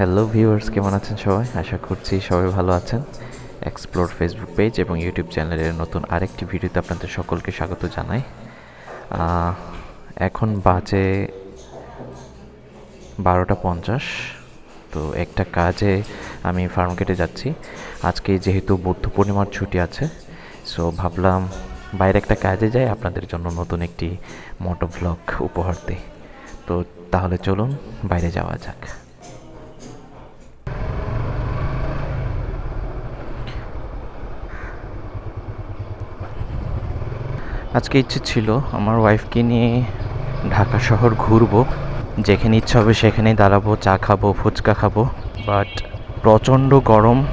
Hello viewers কেমন আছেন সবাই? আশা করছি সবাই ভালো আছেন। এক্সপ্লোর ফেসবুক পেজ এবং ইউটিউব চ্যানেলের নতুন আরেকটি ভিডিওতে আপনাদের সকলকে স্বাগত জানাই। এখন বাজে বারোটা পঞ্চাশ। তো একটা কাজে আমি ফার্মগেটে যাচ্ছি। আজকে যেহেতু বুদ্ধ পূর্ণিমার ছুটি আছে সো ভাবলাম বাইরে একটা কাজে যাই, আপনাদের জন্য নতুন একটি মোটো ব্লগ উপহার দিই। তো তাহলে চলুন, বাইরে যাওয়া যাক। আজকে ইচ্ছে ছিল আমার ওয়াইফকে নিয়ে ঢাকা শহর ঘুরবো। যেখানে ইচ্ছা হবে সেখানেই দাঁড়াবো, চা খাব, ফুচকা খাব। বাট প্রচণ্ড গরম।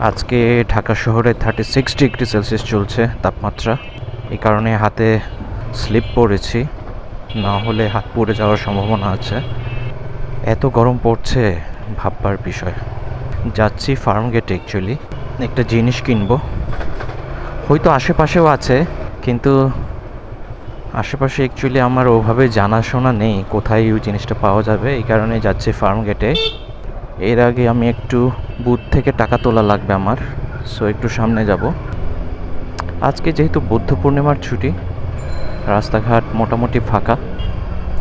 আজকে ঢাকা শহরে থার্টি সিক্স ডিগ্রি সেলসিয়াস চলছে তাপমাত্রা। এই কারণে হাতে স্লিপ পড়েছি না হলে হাত পড়ে যাওয়ার সম্ভাবনা আছে। এত গরম পড়ছে ভাববার বিষয়। যাচ্ছি ফার্ম গেটে অ্যাকচুয়ালি একটা জিনিস কিনবো। হয়তো আশেপাশেও আছে। কিন্তু আশেপাশে অ্যাকচুয়ালি আমার ওভাবে জানাশোনা নেই কোথায় ওই জিনিসটা পাওয়া যাবে, এই কারণে যাচ্ছি ফার্ম গেটে এর আগে আমি একটু বুথ থেকে টাকা তোলা লাগবে আমার সো একটু সামনে যাব। আজকে যেহেতু বুদ্ধ পূর্ণিমার ছুটি, রাস্তাঘাট মোটামুটি ফাঁকা,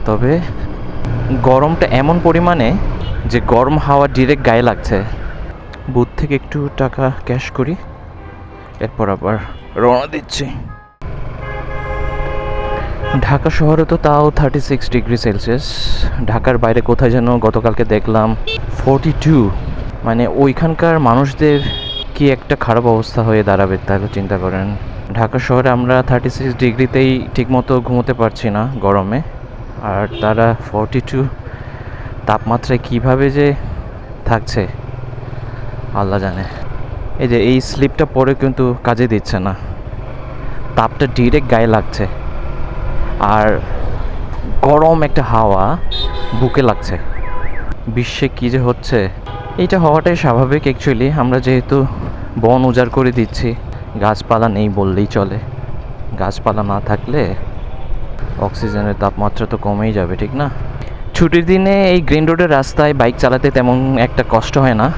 তবে গরমটা এমন পরিমাণে যে গরম হাওয়া ডিরেক্ট গায়ে লাগছে। বুথ থেকে একটু টাকা ক্যাশ করি, এরপর আবার রওনা দিচ্ছি। ঢাকা শহরে তো তাও থার্টি সিক্স ডিগ্রি সেলসিয়াস ঢাকার বাইরে কোথায় যেন গতকালকে দেখলাম ফোরটি টু মানে ওইখানকার মানুষদের কি একটা খারাপ অবস্থা হয়ে দাঁড়াবে, তাহলে চিন্তা করেন। ঢাকা শহরে আমরা থার্টি সিক্স ডিগ্রিতেই ঠিকমতো ঘুমোতে পারছি না গরমে। আর তারা ফোরটি টু তাপমাত্রায় কীভাবে যে থাকছে, আল্লাহ জানে। এই যে এই স্লিপটা পরে কিন্তু কাজে দিচ্ছে না। তাপটা ডিরেক্ট গায়ে লাগছে। আর গরম একটা হাওয়া বুকে লাগছে। বিশ্বে কী যে হচ্ছে, এইটা হওয়াটাই স্বাভাবিক অ্যাকচুয়ালি আমরা যেহেতু বন উজাড় করে দিচ্ছি, গাছপালা নেই বললেই চলে। গাছপালা না থাকলে অক্সিজেনের তাপমাত্রা তো কমেই যাবে, ঠিক না? ছুটির দিনে এই গ্রিন রোডের রাস্তায় বাইক চালাতে তেমন একটা কষ্ট হয় না।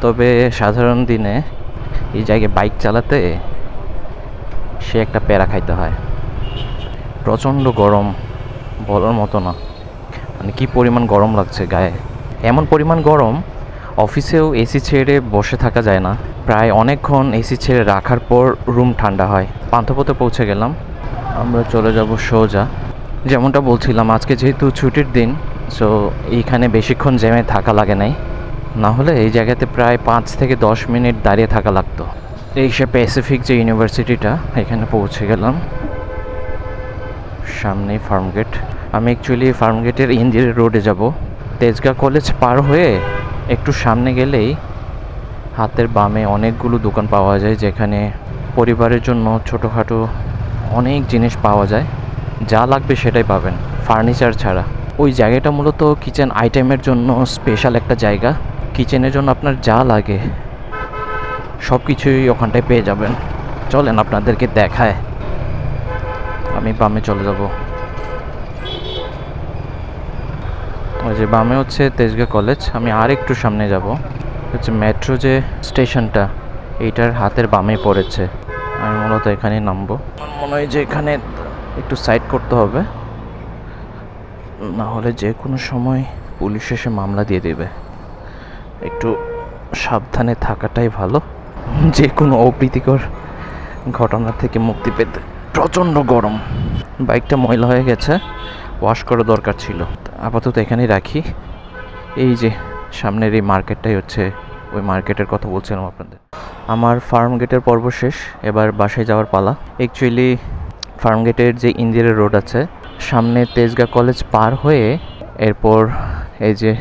তবে সাধারণ দিনে এই জায়গায় বাইক চালাতে সে একটা প্যারা খাইতে হয়। প্রচণ্ড গরম, বলার মতো না। মানে কী পরিমাণ গরম লাগছে গায়ে। এমন পরিমাণ গরম, অফিসেও এসি ছেড়ে বসে থাকা যায় না। প্রায় অনেকক্ষণ এসি ছেড়ে রাখার পর রুম ঠান্ডা হয়। পান্থপথে পৌঁছে গেলাম। আমরা চলে যাব সোজা। যেমনটা বলছিলাম, আজকে যেহেতু ছুটির দিন সো এইখানে বেশিক্ষণ জ্যামে থাকা লাগে নাই। না হলে এই জায়গাতে প্রায় পাঁচ থেকে দশ মিনিট দাঁড়িয়ে থাকা লাগতো। এই সে প্যাসিফিক যে ইউনিভার্সিটিটা এখানে পৌঁছে গেলাম। সামনেই ফার্মগেট আমি অ্যাকচুয়ালি ফার্মগেটের ইন্দিরা রোডে যাব। তেজগাঁ কলেজ পার হয়ে একটু সামনে গেলেই হাতের বামে অনেকগুলো দোকান পাওয়া যায়, যেখানে পরিবারের জন্য ছোটোখাটো অনেক জিনিস পাওয়া যায়। যা লাগবে সেটাই পাবেন ফার্নিচার ছাড়া। ওই জায়গাটা মূলত কিচেন আইটেমের জন্য স্পেশাল একটা জায়গা। কিচেনের জন্য আপনার যা লাগে সব কিছুই ওখানটায় পেয়ে যাবেন। চলেন আপনাদেরকে দেখায়। আমি বামে চলে যাব। ওই যে বামে হচ্ছে তেজগা কলেজ, আমি আর একটু সামনে যাব। হচ্ছে মেট্রো যে স্টেশনটা, এইটার হাতের বামে পড়েছে। আমি মূলত এখানেই নামবো। আমার মনে হয় যে এখানে একটু সাইড করতে হবে। না হলে যে কোনো সময় পুলিশ এসে মামলা দিয়ে দেবে। একটু সাবধানে থাকাটাই ভালো। যে কোনো অপ্রীতিকর ঘটনা থেকে মুক্তি পেতে। প্রচণ্ড গরম। বাইকটা ময়লা হয়ে গেছে ওয়াশ করা দরকার ছিল। আপাতত এখানেই রাখি। এই যে, সামনের এই মার্কেটটাই হচ্ছে, ওই মার্কেটের কথা বলছিলাম আপনাদের। আমার ফার্ম গেটের পর্ব শেষ, এবার বাসায় যাওয়ার পালা। অ্যাকচুয়ালি ফার্ম গেটের যে ইন্দিরা রোড আছে, সামনে তেজগাঁ কলেজ পার হয়ে, এরপর এই যে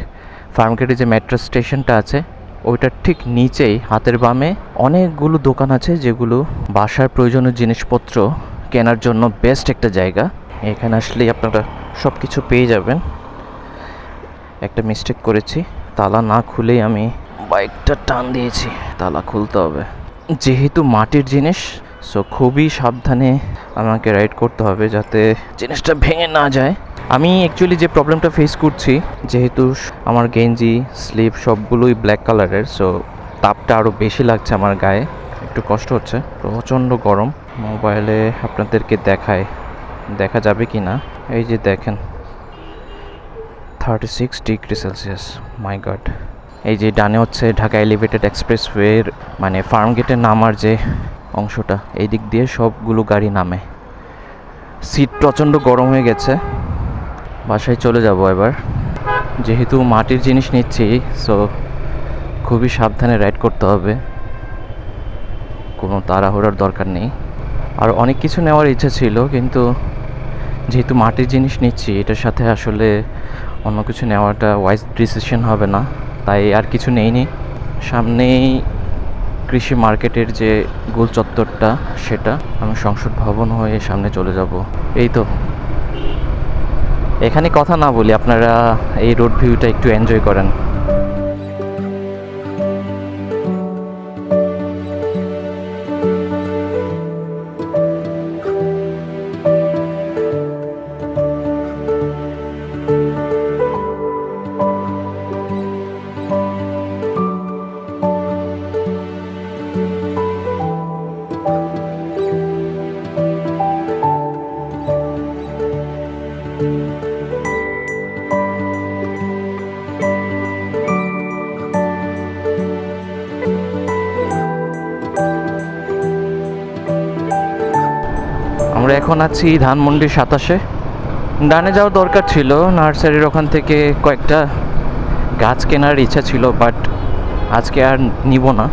ফার্ম গেটের যে মেট্রো স্টেশনটা আছে, ওইটার ঠিক নিচেই, হাতের বামে অনেকগুলো দোকান আছে যেগুলো বাসার প্রয়োজনীয় জিনিসপত্র কেনার জন্য বেস্ট একটা জায়গা। এখানে আসলেই আপনারা সব কিছু পেয়ে যাবেন। একটা মিস্টেক করেছি। তালা না খুলেই আমি বাইকটা টান দিয়েছি। তালা খুলতে হবে। যেহেতু মাটির জিনিস সো খুবই সাবধানে আমাকে রাইড করতে হবে যাতে জিনিসটা ভেঙে না যায়। আমি অ্যাকচুয়ালি যে প্রবলেমটা ফেস করছি, যেহেতু আমার গেঞ্জি স্লিপ সবগুলোই ব্ল্যাক কালারের সো তাপটা আরও বেশি লাগছে আমার গায়ে। একটু কষ্ট হচ্ছে। প্রচণ্ড গরম। মোবাইলে আপনাদেরকে দেখায়। দেখা যাবে কি না এই যে দেখেন। Thirty six degree Celsius my god এই যে ডানে হচ্ছে ঢাকা এলিভেটেড এক্সপ্রেসওয়ের মানে ফার্ম গেটের নামার যে অংশটা, এই দিক দিয়ে সবগুলো গাড়ি নামে। সিট প্রচণ্ড গরম হয়ে গেছে। বাসায় চলে যাব এবার। যেহেতু মাটির জিনিস নিচ্ছি সো খুবই সাবধানে রাইড করতে হবে। কোনো তাড়াহুড়ার দরকার নেই। আর অনেক কিছু নেওয়ার ইচ্ছা ছিল, কিন্তু যেহেতু মাটির জিনিস নিচ্ছি, এটার সাথে আসলে অন্য কিছু নেওয়াটা ওয়াইজ ডিসিশন হবে না। তাই আর কিছু নেইনি। সামনেই কৃষি মার্কেটের যে গোল চত্বরটা, সেটা আমি সংসদ ভবন হয়ে সামনে চলে যাব। এই তো। এখানে কথা না বলি, আপনারা এই রোড ভিউটা একটু এনজয় করেন। এখন আছি ধানমন্ডি সাতাশে। ডানে যাওয়ার দরকার ছিল, নার্সারির ওখান থেকে কয়েকটা গাছ কেনার ইচ্ছা ছিল, বাট আজকে আর নিব না।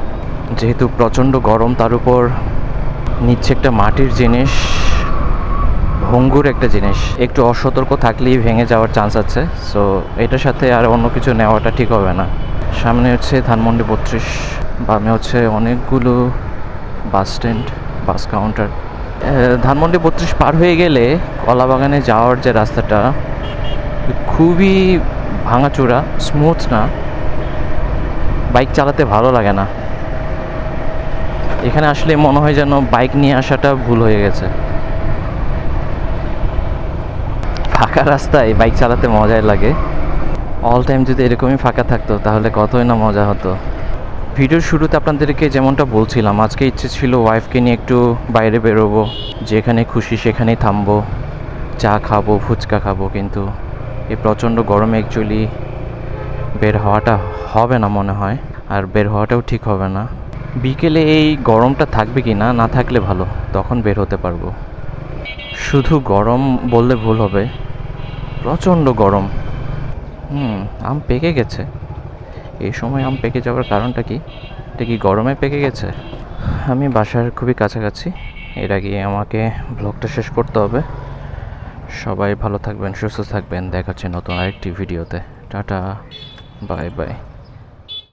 যেহেতু প্রচণ্ড গরম, তার উপর নিচ্ছে একটা মাটির জিনিস, ভঙ্গুর একটা জিনিস। একটু অসতর্ক থাকলেই ভেঙে যাওয়ার চান্স আছে সো এটার সাথে আর অন্য কিছু নেওয়াটা ঠিক হবে না। সামনে হচ্ছে ধানমন্ডি বত্রিশ, বামে হচ্ছে অনেকগুলো bus stand bus counter Dhanmondi বত্রিশ পার হয়ে গেলে কলাবাগানে যাওয়ার যে রাস্তাটা, খুবই ভাঙাচোরা স্মুথ না। বাইক চালাতে ভালো লাগে না। এখানে আসলে মনে হয় যেন বাইক নিয়ে আসাটা ভুল হয়ে গেছে। ফাঁকা রাস্তায় বাইক চালাতে মজাই লাগে। অল টাইম যদি এরকমই ফাঁকা থাকতো, তাহলে কতই না মজা হতো। ভিডিওর শুরুতে আপনাদেরকে যেমনটা বলছিলাম, আজকে ইচ্ছে ছিল ওয়াইফকে নিয়ে একটু বাইরে বেরোবো, যেখানে খুশি সেখানেই থামবো, চা খাব, ফুচকা খাব, কিন্তু এই প্রচণ্ড গরমে অ্যাকচুয়ালি বের হওয়াটা হবে না মনে হয়, আর বের হওয়াটাও ঠিক হবে না। বিকেলে এই গরমটা থাকবে কি না না থাকলে ভালো, তখন বের হতে পারব। শুধু গরম বললে ভুল হবে, প্রচণ্ড গরম। হুম, আম পেকে গেছে। এই সময় আম পেকে যাওয়ার কারণটা কি? এটা কি গরমে পেকে গেছে? আমি বাসার খুবই কাছাকাছি। এর আগে আমাকে ব্লগটা শেষ করতে হবে। সবাই ভালো থাকবেন, সুস্থ থাকবেন। দেখাচ্ছে নতুন আরেকটি ভিডিওতে। Tata, bye bye.